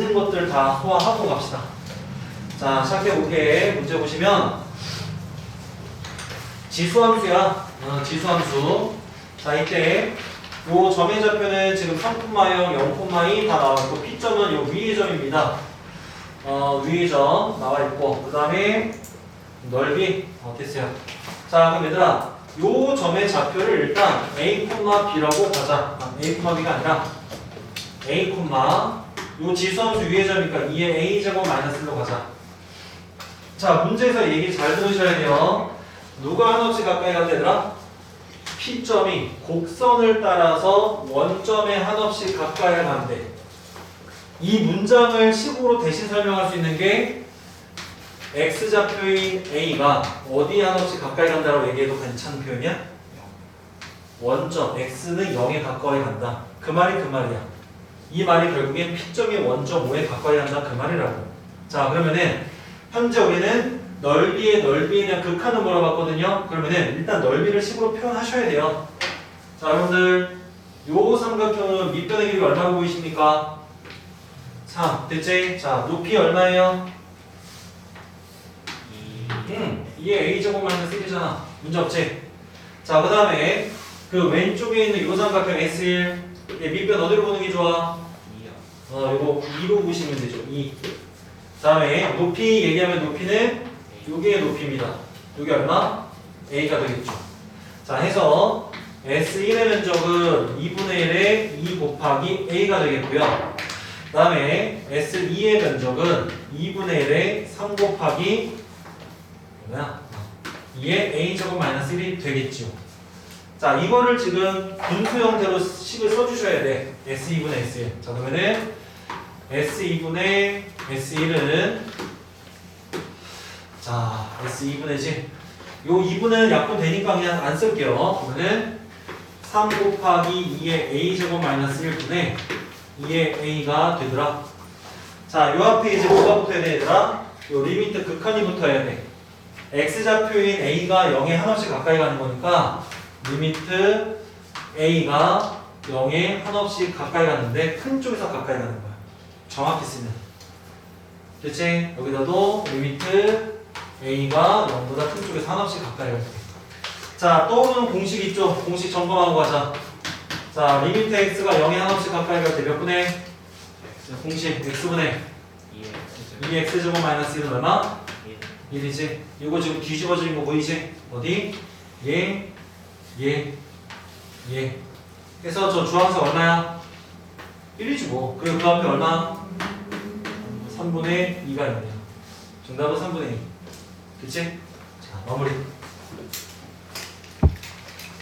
있는 것들 다 소화하고 갑시다. 자, 시작해 볼게. 문제 보시면 지수함수야. 어, 지수함수. 자, 이때 요 점의 좌표는 지금 3,0, 0,2 다 나와 있고 P점은 요 위의 점입니다. 어, 위의 점 나와 있고 그 다음에 넓이 어, 됐어요. 자, 그럼 얘들아 요 점의 좌표를 일단 A, B라고 가자. 아, A, B가 아니라 A, 요 지수함수 위의 점이니까 2의 A 제곱 마이너스로 가자. 자, 문제에서 얘기 잘 들으셔야 돼요. 누가 한없이 가까이 간다 얘들아? P점이 곡선을 따라서 원점에 한없이 가까이 간대. 이 문장을 식으로 대신 설명할 수 있는 게 X좌표인 A가 어디에 한없이 가까이 간다고 얘기해도 괜찮은 표현이야? 원점 X는 0에 가까이 간다. 그 말이 그 말이야. 이 말이 결국엔 P점이 원점 5에 가까이 간다 그 말이라고. 자 그러면은 현재 우리는 넓이의 넓이에 대한 극한을 물어봤거든요. 그러면은 일단 넓이를 식으로 표현하셔야 돼요. 자 여러분들 요 삼각형은 밑변의 길이가 얼마나 보이십니까? 3 됐지? 자 높이 얼마예요? 음, 이게 a 제곱 마이너스 1이잖아. 문제 없지? 자, 그 다음에 그 왼쪽에 있는 요 삼각형 S1 얘 밑변 어디로 보는 게 좋아? 어, 요거 2로 보시면 되죠. 2. 다음에 높이 얘기하면 높이는 요게 높이입니다. 요게 얼마? a가 되겠죠. 자, 해서 S1의 면적은 2분의 1에 2 곱하기 a가 되겠고요. 그 다음에 S2의 면적은 2분의 1에 3 곱하기 뭐야? 2의 a 제곱 마이너스 1이 되겠죠. 자, 이거를 지금 분수 형태로 식을 써주셔야 돼. S2분의 S1. 자, 그러면은 S2분의 S1은 자, S2분의지. 요 2분은 약분 되니까 그냥 안 쓸게요. 그러면은 3 곱하기 2의 a 제곱 마이너스 1분의 2의 a가 되더라. 자, 요 앞에 이제 뭐가 붙어야 돼, 얘들아? 요 리미트 극한이 붙어야 돼. x좌표인 a가 0에 한없이 가까이 가는 거니까 리미트 a가 0에 한없이 가까이 가는데 큰 쪽에서 가까이 가는 거야. 정확히 쓰면. 됐지? 여기다도 리미트 a가 0보다 큰 쪽에서 한없이 가까이 갈게. 자, 떠오르는 공식 있죠? 공식 점검하고 가자. 자, 리미트 x가 0에 한없이 가까이 갈 때 몇 분의? 공식 x분의 2x 제곱 마이너스 1은 얼마? 1이지. 이거 지금 뒤집어진 거 보이지? 어디? 얘, 얘, 얘. 그래서 저 주황색 얼마야? 1이지 뭐. 그리고 그 앞에 얼마? 3분의 2가 있네요. 정답은 3분의 2. 그치? 자, 마무리.